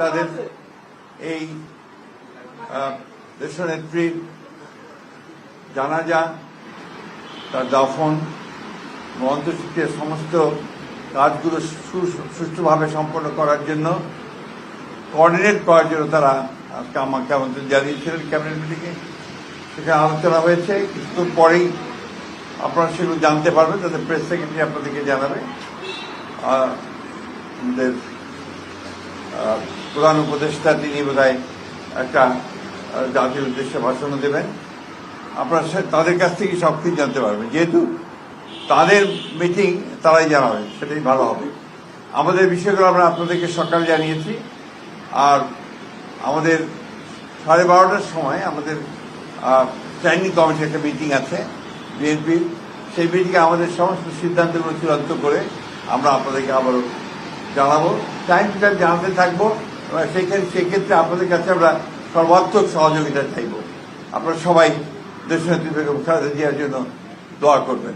তাদের এই দেশনেত্রীর জানাজা, তার দাফন এবং সমস্ত কাজগুলো সুষ্ঠুভাবে সম্পন্ন করার জন্য কোঅর্ডিনেট করার জন্য তারা আজকে আমাকে আমন্ত্রণ জানিয়েছিলেন ক্যাবিনেট মিটিংয়ে সেখানে আলোচনা হয়েছে, কিছুক্ষণ পরেই আপনারা সেগুলো জানতে পারবেন তাদের প্রেস সেক্রেটারি আপনাদেরকে জানাবে। আমাদের প্রধান উপদেষ্টা, তিনি বোধহয় একটা জাতির উদ্দেশ্যে ভাষণ দেবেন। আপনারা তাদের কাছ থেকে সব কিছু জানতে পারবেন। যেহেতু তাদের মিটিং তারাই জানাবে, সেটাই ভালো হবে। আমাদের বিষয়গুলো আমরা আপনাদেরকে সকালে জানিয়েছি। আর আমাদের সাড়ে বারোটার সময় আমাদের স্ট্যান্ডিং কমিটির একটা মিটিং আছে, বিএনপির। সেই মিটিংয়ে আমাদের সমস্ত সিদ্ধান্তগুলো চূড়ান্ত করে আমরা আপনাদেরকে আবারও জানাব টাইম টু টাইম জানাতে থাকব এবং সেক্ষেত্রে আপনাদের কাছে আমরা সর্বাত্মক সহযোগিতা চাইব। আপনারা সবাই খালেদা জিয়ার জন্য দোয়া করবেন।